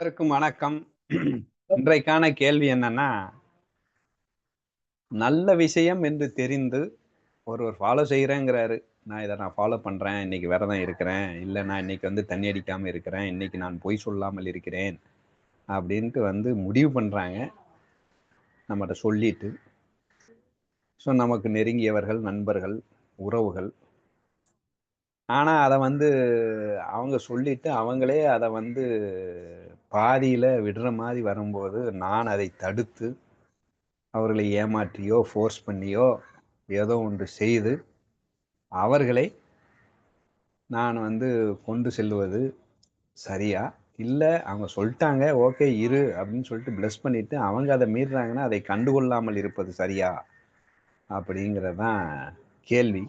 அனைவருக்கும் வணக்கம். இன்றைக்கான கேள்வி என்னன்னா நல்ல விஷயம் என்று தெரிந்து ஒருவர் ஃபாலோ செய்கிறேங்கிறாரு நான் இதை நான் ஃபாலோ பண்ணுறேன் இன்னைக்கு விரதம் இருக்கிறேன். இல்லை நான் இன்னைக்கு வந்து தண்ணி அடிக்காமல் இருக்கிறேன் இன்னைக்கு நான் பொய் சொல்லாமல் இருக்கிறேன் அப்படின்ட்டு வந்து முடிவு பண்ணுறாங்க நம்மகிட்ட சொல்லிட்டு ஸோ நமக்கு நெருங்கியவர்கள் நண்பர்கள் உறவுகள் ஆனால் அதை வந்து அவங்க சொல்லிட்டு அவங்களே அதை வந்து பாதியில் விடுற மாதிரி வரும்போது நான் அதை தடுத்து அவர்களை ஏமாற்றியோ ஃபோர்ஸ் பண்ணியோ ஏதோ ஒன்று செய்து அவர்களை நான் வந்து கொண்டு செல்வது சரியா? இல்லை அவங்க சொல்லிட்டாங்க ஓகே இரு அப்படின்னு சொல்லிட்டு ப்ளஸ் பண்ணிட்டு அவங்க அதை மீறுறாங்கன்னா அதை கண்டுகொள்ளாமல் இருப்பது சரியா? அப்படிங்கிறது தான் கேள்வி.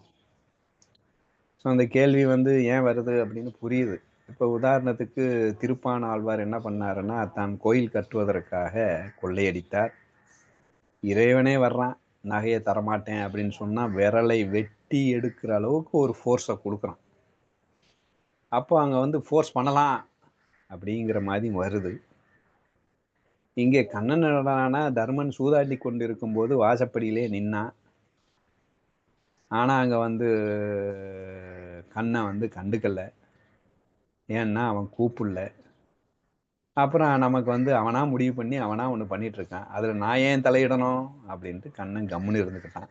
அந்த கேள்வி வந்து ஏன் வருது அப்படின்னு புரியுது. இப்போ உதாரணத்துக்கு திருப்பான ஆழ்வார் என்ன பண்ணாருன்னா தான் கோயில் கட்டுவதற்காக கொள்ளையடித்தார். இறைவனே வர்றான் நகையை தரமாட்டேன் அப்படின்னு சொன்னால் விரலை வெட்டி எடுக்கிற அளவுக்கு ஒரு ஃபோர்ஸை கொடுக்குறான். அப்போ அங்கே வந்து ஃபோர்ஸ் பண்ணலாம் அப்படிங்கிற மாதிரி வருது. இங்கே கண்ணனடான தர்மன் சூதாடி கொண்டு இருக்கும்போது வாசப்படியிலே நின்னான். ஆனால் அங்கே வந்து கண்ணை வந்து கண்டுக்கல. ஏன்னா அவன் கூப்பிடல. அப்புறம் நமக்கு வந்து அவனா முடிவு பண்ணி அவனா ஒன்று பண்ணிட்டு இருக்கான். அதில் நான் ஏன் தலையிடணும்? அப்படின்ட்டு கண்ணன் கம்முன்னு இருந்துக்கிட்டான்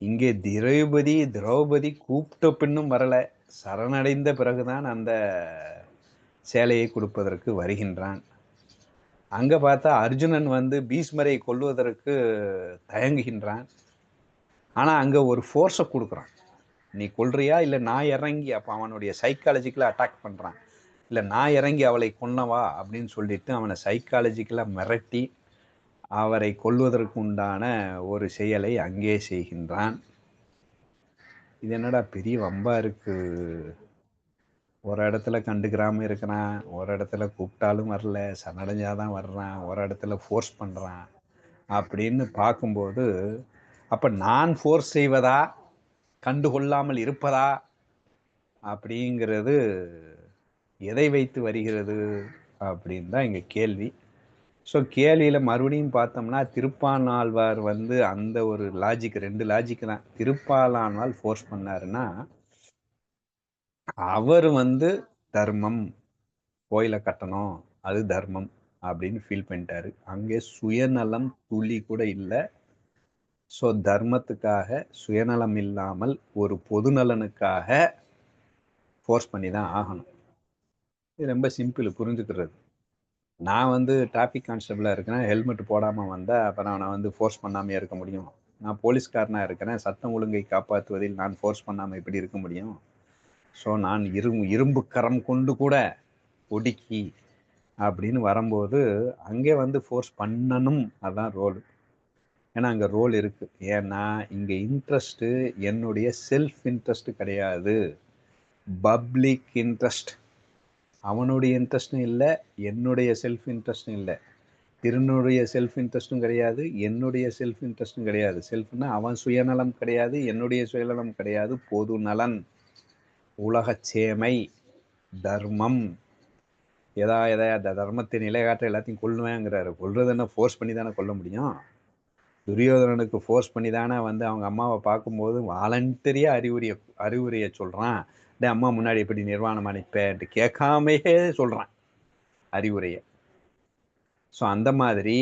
இங்கே திரௌபதி திரௌபதி கூப்பிட்ட பின்னும் வரல. சரணடைந்த பிறகுதான் அந்த சேலையை கொடுப்பதற்கு வருகின்றான். அங்கே பார்த்தா அர்ஜுனன் வந்து பீஷ்மரை கொல்வதற்கு தயங்குகின்றான். ஆனால் அங்கே ஒரு ஃபோர்ஸை கொடுக்குறான். நீ கொள்றியா இல்லை நான் இறங்கி அப்போ அவனுடைய சைக்காலஜிக்கலாக அட்டாக் பண்ணுறான் இல்லை நான் இறங்கி அவளை கொன்னவா அப்படின்னு சொல்லிட்டு அவனை சைக்காலஜிக்கலாக மிரட்டி அவரை கொல்வதற்கு உண்டான ஒரு செயலை அங்கே செய்கின்றான். இது என்னடா பெரிய வம்பா இருக்கு? ஒரு இடத்துல கண்டுக்கிறாம இருக்கிறான். ஒரு இடத்துல கூப்பிட்டாலும் வரல. சரணடைஞ்சாதான் வர்றான். ஒரு இடத்துல ஃபோர்ஸ் பண்ணுறான் அப்படின்னு பார்க்கும்போது அப்போ நான் ஃபோர்ஸ் செய்வதா? கண்டுகொள்ளாமல் இருப்பதா அப்படிங்கிறது எதை வைத்து வருகிறது அப்படின்னு தான் இங்கே கேள்வி. ஸோ கேள்வியில் மறுபடியும் பார்த்தோம்னா திருப்பானாழ்வார் வந்து அந்த ஒரு லாஜிக் ரெண்டு லாஜிக் தான். திருப்பாலானால் ஃபோர்ஸ் பண்ணாருன்னா அவர் வந்து தர்மம் கோயிலை கட்டணும் அது தர்மம் அப்படின்னு ஃபீல் பண்ணிட்டாரு. அங்கே சுயநலம் துளி கூட இல்லை. ஸோ தர்மத்துக்காக சுயநலம் இல்லாமல் ஒரு பொதுநலனுக்காக ஃபோர்ஸ் பண்ணி தான் ஆகணும். இது ரொம்ப சிம்பிள் புரிஞ்சுக்கிறது. நான் வந்து டிராஃபிக் கான்ஸ்டபிளாக இருக்கிறேன். ஹெல்மெட் போடாமல் வந்தால் அப்புறம் நான் வந்து ஃபோர்ஸ் பண்ணாமையே இருக்க முடியும். நான் போலீஸ்காரனாக இருக்கிறேன். சட்டம் ஒழுங்கை காப்பாற்றுவதில் நான் ஃபோர்ஸ் பண்ணாமல் எப்படி இருக்க முடியும்? ஸோ நான் இரும் இரும்பு கரம் கொண்டு கூட ஒடுக்கி அப்படின்னு வரும்போது அங்கே வந்து ஃபோர்ஸ் பண்ணணும். அதான் ரோல் ஏன்னா அங்கே ரோல் இருக்குது ஏன்னா இங்கே இன்ட்ரெஸ்ட்டு என்னுடைய செல்ஃப் இன்ட்ரெஸ்ட் கிடையாது. பப்ளிக் இன்ட்ரெஸ்ட் அவனுடைய இன்ட்ரெஸ்ட்டும் இல்லை என்னுடைய செல்ஃப் இன்ட்ரெஸ்ட்டும் இல்லை. திருநுடைய செல்ஃப் இன்ட்ரெஸ்ட்டும் கிடையாது என்னுடைய செல்ஃப் இன்ட்ரெஸ்ட்டும் கிடையாது. செல்ஃப்னா அவன் சுயநலம் கிடையாது என்னுடைய சுயநலம் கிடையாது. பொது நலன். உலகச்சேமை தர்மம். எதா எதா அந்த தர்மத்தை நிலைகாட்ட எல்லாத்தையும் கொள்ளுவேங்கிறாரு. கொள்வது என்ன ஃபோர்ஸ் பண்ணி தானே கொல்ல முடியும்? துரியோதனனுக்கு ஃபோர்ஸ் பண்ணி தானே வந்து அவங்க அம்மாவை பார்க்கும்போது வாலண்டரியாக அறிவுரிய அறிவுரையை சொல்கிறான் டே அம்மா முன்னாடி எப்படி நிர்வாணம் அனுப்பேன்ட்டு கேட்காமையே சொல்கிறான் அறிவுரையை. ஸோ அந்த மாதிரி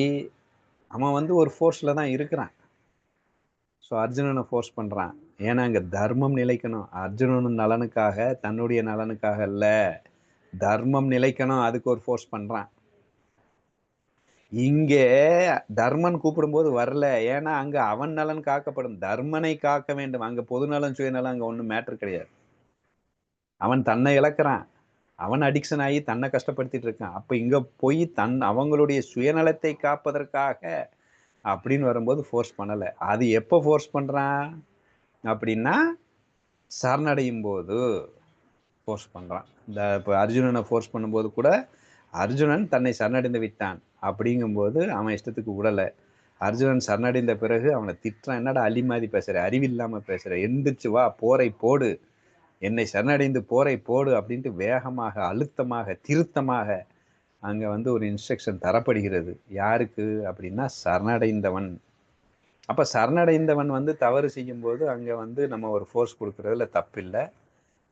அவன் வந்து ஒரு ஃபோர்ஸில் தான் இருக்கிறான். ஸோ அர்ஜுனனை ஃபோர்ஸ் பண்ணுறான் ஏன்னா அங்கே தர்மம் நிலைக்கணும். அர்ஜுனன் நலனுக்காக தன்னுடைய நலனுக்காக இல்லை தர்மம் நிலைக்கணும் அதுக்கு ஒரு ஃபோர்ஸ் பண்ணுறான் இங்கே தர்மன் கூப்பிடும்போது வரல. ஏன்னா அங்க அவன் நலன் காக்கப்படும். தர்மனை காக்க வேண்டும். அங்க பொது நலன் சுயநலம் அங்க ஒன்றும் மேட்ரு கிடையாது. அவன் தன்னை இழக்கிறான். அவன் அடிக்ஷன் ஆகி தன்னை கஷ்டப்படுத்திட்டு இருக்கான். அப்ப இங்க போய் தன் அவங்களுடைய சுயநலத்தை காப்பதற்காக அப்படின்னு வரும்போது ஃபோர்ஸ் பண்ணலை. அது எப்போ ஃபோர்ஸ் பண்றான்? அப்படின்னா சரணடையும் போது ஃபோர்ஸ் பண்றான். இந்த இப்போ அர்ஜுனனை ஃபோர்ஸ் பண்ணும்போது கூட அர்ஜுனன் தன்னை சரணடைந்து விட்டான். அப்படிங்கும்போது அவன் இஷ்டத்துக்கு விடலை அர்ஜுனன் சரணடைந்த பிறகு அவனை திட்டுறான் என்னடா அலிமாதி பேசுகிற அறிவில்லாமல் பேசுகிற எந்திரிச்சு வா போரை போடு. என்னை சரணடைந்து போரை போடு அப்படின்ட்டு வேகமாக அழுத்தமாக திருத்தமாக அங்கே வந்து ஒரு இன்ஸ்ட்ரக்ஷன் தரப்படுகிறது. யாருக்கு அப்படின்னா சரணடைந்தவன். அப்போ சரணடைந்தவன் வந்து தவறு செய்யும்போது அங்கே வந்து நம்ம ஒரு ஃபோர்ஸ் கொடுக்குறதுல தப்பில்லை.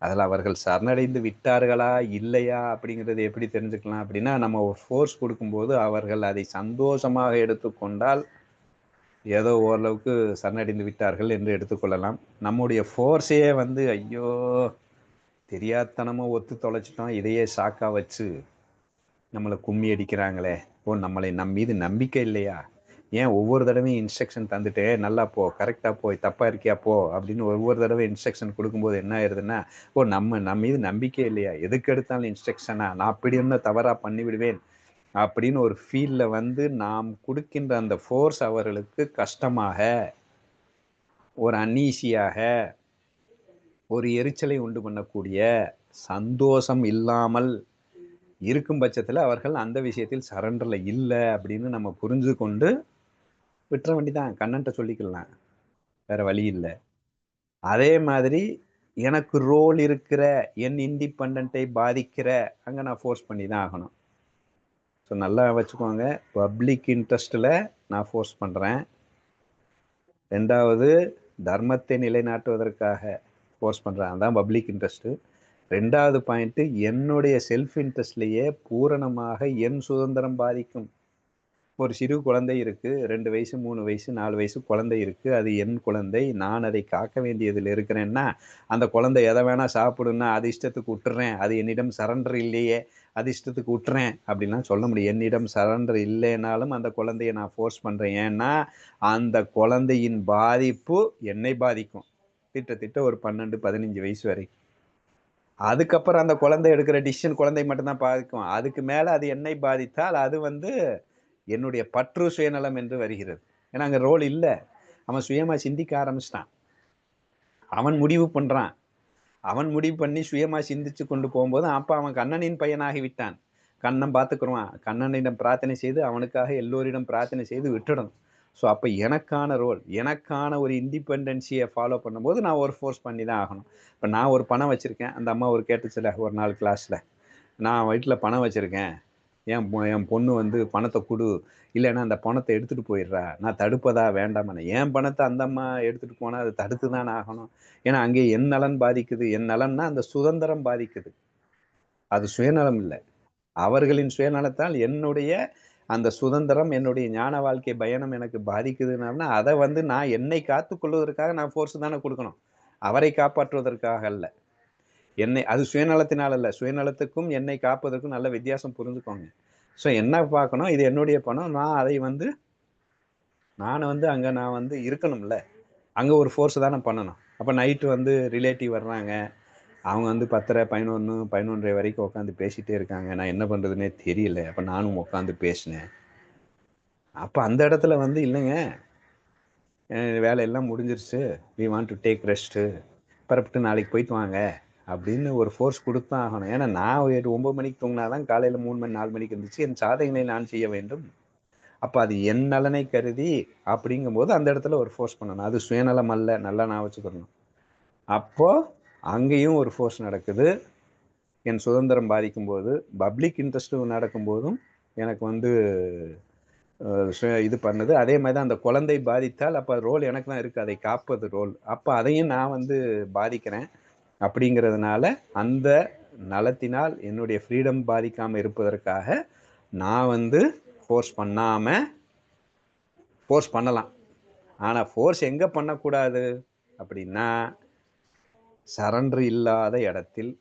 அதில் அவர்கள் சரணடைந்து விட்டார்களா இல்லையா அப்படிங்கிறது எப்படி தெரிஞ்சுக்கலாம் அப்படின்னா நம்ம ஒரு ஃபோர்ஸ் கொடுக்கும்போது அவர்கள் அதை சந்தோஷமாக எடுத்துக்கொண்டால் ஏதோ ஓரளவுக்கு சரணடைந்து விட்டார்கள் என்று எடுத்துக்கொள்ளலாம். நம்முடைய ஃபோர்ஸையே வந்து ஐயோ தெரியாதனமாக ஒத்து தொலைச்சிட்டோம் இதையே சாக்கா வச்சு நம்மளை கும்மி அடிக்கிறாங்களே. ஓ நம்மளை நம் மீது நம்பிக்கை இல்லையா? ஏன் ஒவ்வொரு தடவையும் இன்ஸ்ட்ரக்ஷன் தந்துட்டு நல்லா போ கரெக்டாக போய் தப்பாக இருக்கியா போ அப்படின்னு ஒவ்வொரு தடவை இன்ஸ்ட்ரக்ஷன் கொடுக்கும்போது என்ன ஆயிருதுன்னா ஓ நம்ம நம்ம மீது நம்பிக்கை இல்லையா? எதுக்கு எடுத்தாலும் இன்ஸ்ட்ரக்ஷனா நான் அப்படி என்ன தவறாக பண்ணிவிடுவேன். அப்படின்னு ஒரு ஃபீல்டில் வந்து நாம் கொடுக்கின்ற அந்த ஃபோர்ஸ் அவர்களுக்கு கஷ்டமாக ஒரு அன்னீசியாக ஒரு எரிச்சலை உண்டு பண்ணக்கூடிய சந்தோஷம் இல்லாமல் இருக்கும் பட்சத்தில் அவர்கள் அந்த விஷயத்தில் சரண்டரில் இல்லை அப்படின்னு நம்ம புரிஞ்சு கொண்டு விட்டுற வேண்டிதான் கண்ணன்ட்ட சொல்லிக்கலாம். வேற வழி இல்லை. அதே மாதிரி எனக்கு ரோல் இருக்கிற என் இண்டிபெண்டை பாதிக்கிற அங்கே நான் ஃபோர்ஸ் பண்ணி தான் ஆகணும். ஸோ நல்லா வச்சுக்கோங்க. பப்ளிக் இன்ட்ரெஸ்ட்டில் நான் ஃபோர்ஸ் பண்ணுறேன் ரெண்டாவது தர்மத்தை நிலைநாட்டுவதற்காக ஃபோர்ஸ் பண்ணுறேன் அதான் பப்ளிக் இன்ட்ரெஸ்ட்டு ரெண்டாவது பாயிண்ட்டு என்னுடைய செல்ஃப் இன்ட்ரெஸ்ட்லேயே பூரணமாக என் சுதந்திரம் பாதிக்கும். ஒரு சிறு குழந்தை இருக்கு ரெண்டு வயசு மூணு வயசு நாலு வயசு குழந்தை இருக்கு அது என் குழந்தை நான் அதை காக்க வேண்டியதில் இருக்கிறேன்னா அந்த குழந்தை எதை வேணா சாப்பிடுன்னா அது இஷ்டத்துக்கு விட்டுறேன் அது என்னிடம் சரண்டர் இல்லையே அது இஷ்டத்துக்கு விட்டுறேன் அப்படின்லாம் சொல்ல முடியும். என்னிடம் சரண்டர் இல்லைனாலும் அந்த குழந்தைய நான் ஃபோர்ஸ் பண்ணுறேன் ஏன்னா அந்த குழந்தையின் பாதிப்பு என்னை பாதிக்கும். திட்டத்திட்ட ஒரு பன்னெண்டு பதினஞ்சு வயசு வரைக்கும் அதுக்கப்புறம் அந்த குழந்தை எடுக்கிற டிசிஷன் குழந்தை மட்டும்தான் பாதிக்கும். அதுக்கு மேலே அது என்னை பாதித்தால் அது வந்து என்னுடைய பற்று சுயநலம் என்று வருகிறது. ஏன்னா அங்கே ரோல் இல்லை. அவன் சுயமாக சிந்திக்க ஆரம்பிச்சிட்டான். அவன் முடிவு பண்ணுறான் அவன் முடிவு பண்ணி சுயமாக சிந்திச்சு கொண்டு போகும்போது அப்போ அவன் கண்ணனின் பையனாகி விட்டான். கண்ணன் பார்த்துக்குருவான். கண்ணனிடம் பிரார்த்தனை செய்து அவனுக்காக எல்லோரிடம் பிரார்த்தனை செய்து விட்டுடணும். ஸோ அப்போ எனக்கான ரோல் எனக்கான ஒரு இண்டிபெண்டன்சியை ஃபாலோ பண்ணும்போது நான் ஒரு ஃபோர்ஸ் பண்ணி தான் ஆகணும். இப்போ நான் ஒரு பணம் வச்சுருக்கேன். அந்த அம்மா ஒரு கேட்டுச்சுல ஒரு நாள் கிளாஸில் நான் வீட்டில் பணம் வச்சுருக்கேன். என் என் பொண்ணு வந்து பணத்தை கொடு. இல்லைன்னா அந்த பணத்தை எடுத்துகிட்டு போயிடுறா. நான் தடுப்பதா வேண்டாமண்ணே என் பணத்தை அந்த அம்மா எடுத்துகிட்டு போனால் அது தடுத்து தான் ஆகணும். ஏன்னா அங்கே என் நலன் பாதிக்குது. என் நலன்னா அந்த சுதந்திரம் பாதிக்குது. அது சுயநலம் இல்லை. அவர்களின் சுயநலத்தால் என்னுடைய அந்த சுதந்திரம் என்னுடைய ஞான வாழ்க்கை பயணம் எனக்கு பாதிக்குதுன்னா அதை வந்து நான் என்னை காத்து கொள்வதற்காக நான் ஃபோர்ஸ் தானே கொடுக்கணும். அவரை காப்பாற்றுவதற்காக அல்ல. என்னை அது சுயநலத்தினால் அல்ல சுயநலத்துக்கும் என்னை காப்பதற்கும் நல்ல வித்தியாசம் புரிஞ்சுக்கோங்க. ஸோ என்ன பார்க்கணும்? இது என்னுடைய பணம். நான் அதை வந்து நான் வந்து அங்கே நான் வந்து இருக்கணும்ல. அங்கே ஒரு ஃபோர்ஸ் தானே பண்ணணும். அப்போ நைட்டு வந்து ரிலேட்டிவ் வர்றாங்க. அவங்க வந்து பத்தரை பதினொன்று பதினொன்றரை வரைக்கும் உட்காந்து பேசிகிட்டே இருக்காங்க. நான் என்ன பண்ணுறதுனே தெரியல. அப்போ நானும் உட்காந்து பேசினேன். அப்போ அந்த இடத்துல வந்து இல்லைங்க. வேலையெல்லாம் முடிஞ்சிருச்சு. We want to take rest பரப்பிட்டு நாளைக்கு போயிட்டு வாங்க. அப்படின்னு ஒரு ஃபோர்ஸ் கொடுத்தான் ஆகணும். ஏன்னா நான் எட்டு ஒம்பது மணிக்கு தூங்கினா தான் காலையில் மூணு மணி நாலு மணிக்கு இருந்துச்சு என் சாதனைகளை நான் செய்ய வேண்டும். அப்போ அது என் நலனை கருதி அப்படிங்கும்போது அந்த இடத்துல ஒரு ஃபோர்ஸ் பண்ணணும். அது சுயநலம் அல்ல நல்லா நான் வச்சுக்கணும். அப்போது அங்கேயும் ஒரு ஃபோர்ஸ் நடக்குது. என் சுதந்திரம் பாதிக்கும்போது பப்ளிக் இன்ட்ரெஸ்ட்டு நடக்கும்போதும் எனக்கு வந்து இது பண்ணுது. அதே மாதிரி தான் அந்த குழந்தை பாதித்தால் அப்போ ரோல் எனக்கு தான் இருக்குது அதை காப்பது ரோல் அப்போ அதையும் நான் வந்து பாதிக்கிறேன். அப்படிங்கிறதுனால அந்த நலத்தினால் என்னுடைய ஃப்ரீடம் பாதிக்காமல் இருப்பதற்காக நான் வந்து ஃபோர்ஸ் பண்ணாமல் ஃபோர்ஸ் பண்ணலாம். ஆனால் ஃபோர்ஸ் எங்கே பண்ணக்கூடாது? அப்படின்னா சரண்டர் இல்லாத இடத்தில்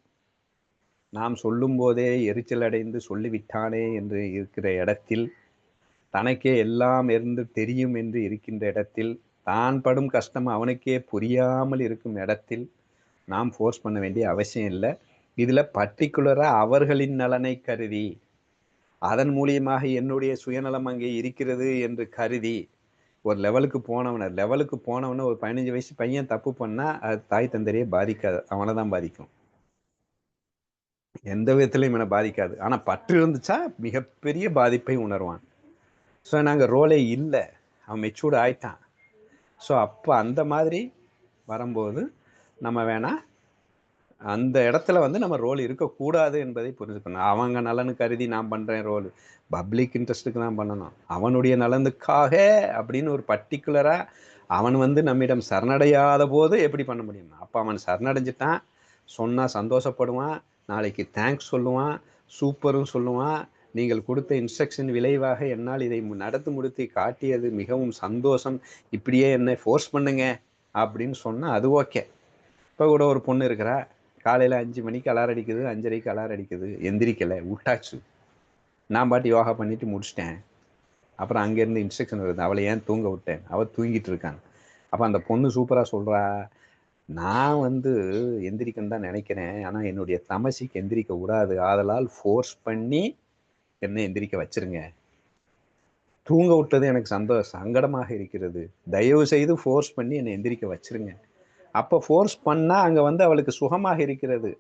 நாம் சொல்லும்போதே எரிச்சல் அடைந்து சொல்லிவிட்டானே என்று இருக்கிற இடத்தில் தனக்கே எல்லாம் இருந்து தெரியும் என்று இருக்கின்ற இடத்தில் தான் படும் கஷ்டம் அவனுக்கே புரியாமல் இருக்கும் இடத்தில் நாம் ஃபோர்ஸ் பண்ண வேண்டிய அவசியம் இல்லை. இதில் பர்டிகுலராக அவர்களின் நலனை கருதி அதன் மூலியமாக என்னுடைய சுயநலம் அங்கே இருக்கிறது என்று கருதி ஒரு லெவலுக்கு போனவனை லெவலுக்கு போனவனை ஒரு பதினஞ்சு வயசு பையன் தப்பு பண்ணால் அது தாய் தந்தரையே பாதிக்காது அவனை தான் பாதிக்கும். எந்த விதத்துலையும் இவனை பாதிக்காது. ஆனால் பற்று இருந்துச்சா மிகப்பெரிய பாதிப்பை உணர்வான். ஸோ நாங்கள் ரோலே இல்லை. அவன் மெச்சூர்டு ஆயிட்டான். ஸோ அப்போ அந்த மாதிரி வரும்போது நம்ம வேணால் அந்த இடத்துல வந்து நம்ம ரோல் இருக்கக்கூடாது என்பதை புரிஞ்சுக்கணும் அவங்க நலனு கருதி நான் பண்ணுறேன் ரோல் பப்ளிக் இன்ட்ரெஸ்ட்டுக்கு தான் பண்ணணும். அவனுடைய நலனுக்காக அப்படின்னு ஒரு பர்டிகுலராக அவன் வந்து நம்மிடம் சரணடையாத போது எப்படி பண்ண முடியும்? அப்போ அவன் சரணடைஞ்சிட்டான். சொன்னால் சந்தோஷப்படுவான். நாளைக்கு தேங்க்ஸ் சொல்லுவான். சூப்பரும் சொல்லுவான். நீங்கள் கொடுத்த இன்ஸ்ட்ரக்ஷன் விளைவாக என்னால் இதை நடத்து முடித்து காட்டியது மிகவும் சந்தோஷம். இப்படியே என்னை ஃபோர்ஸ் பண்ணுங்க அப்படின்னு சொன்னால் அது ஓகே இப்போ கூட ஒரு பொண்ணு இருக்கிறா. காலையில் அஞ்சு மணிக்கு அலார் அடிக்குது அஞ்சரைக்கு அலார் அடிக்குது. எந்திரிக்கலை விட்டாச்சு. நான் பாட்டு யோகா பண்ணிட்டு முடிச்சிட்டேன். அப்புறம் அங்கேருந்து இன்ஸ்ட்ரக்ஷன் வருது. அவளை ஏன் தூங்க விட்டேன்? அவள் தூங்கிட்டு இருக்காங்க அப்போ அந்த பொண்ணு சூப்பராக சொல்கிறா நான் வந்து எந்திரிக்கன்னு தான் நினைக்கிறேன். ஆனால் என்னுடைய தமசிக்கு எந்திரிக்க விடாது ஆதலால் ஃபோர்ஸ் பண்ணி என்னை எந்திரிக்க வச்சிருங்க. தூங்க விட்டது எனக்கு சந்தோஷம். சங்கடமாக இருக்கிறது. தயவு செய்து ஃபோர்ஸ் பண்ணி என்னை எந்திரிக்க வச்சிருங்க. அப்போ ஃபோர்ஸ் பண்ணால் அங்கே வந்து அவளுக்கு சுகமாக இருக்கிறது.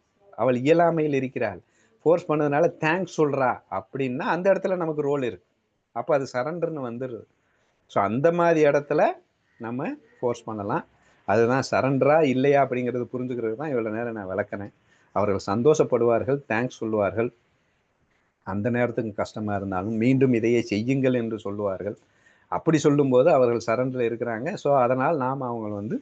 அவள் இயலாமையில் இருக்கிறாள். ஃபோர்ஸ் பண்ணதுனால தேங்க்ஸ் சொல்கிறா அப்படின்னா அந்த இடத்துல நமக்கு ரோல் இருக்கு. அப்போ அது சரண்டர்னு வந்துடுது ஸோ அந்த மாதிரி இடத்துல நம்ம ஃபோர்ஸ் பண்ணலாம். அதுதான் சரண்டரா இல்லையா அப்படிங்கிறது புரிஞ்சுக்கிறது தான் இவ்வளோ நேரம் நான் விளக்கினேன். அவர்கள் சந்தோஷப்படுவார்கள் தேங்க்ஸ் சொல்லுவார்கள். அந்த நேரத்துக்கு கஷ்டமாக இருந்தாலும் மீண்டும் இதையே செய்யுங்கள் என்று சொல்லுவார்கள். அப்படி சொல்லும்போது அவர்கள் சரண்டில் இருக்கிறாங்க. ஸோ அதனால் நாம் அவங்களை வந்து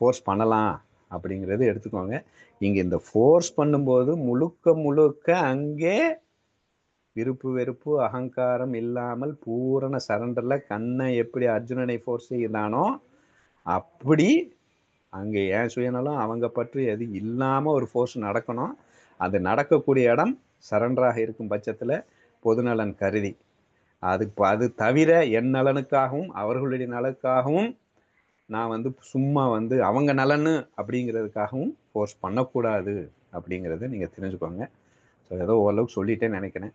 ஃபோர்ஸ் பண்ணலாம் அப்படிங்கிறது எடுத்துக்கோங்க. இங்கே இந்த ஃபோர்ஸ் பண்ணும்போது முழுக்க முழுக்க அங்கே விருப்பு வெறுப்பு அகங்காரம் இல்லாமல் பூரண சரண்டரில் கண்ணை எப்படி அர்ஜுனனை ஃபோர்ஸ் செய்தானோ அப்படி அங்கே ஏன் சுயநலம்? அவங்க பற்றி எது இல்லாமல் ஒரு ஃபோர்ஸ் நடக்கணும். அது நடக்கக்கூடிய இடம் சரண்டராக இருக்கும் பட்சத்தில் பொதுநலன் கருதி. அது அது தவிர என் நலனுக்காகவும் அவர்களுடைய நலனுக்காகவும் நான் வந்து சும்மா வந்து அவங்க நலன்னு அப்படிங்கிறதுக்காகவும் ஃபோர்ஸ் பண்ணக்கூடாது அப்படிங்கிறத நீங்கள் தெரிஞ்சுக்கோங்க. ஸோ ஏதோ ஓரளவுக்கு சொல்லிட்டே நினைக்கிறேன்.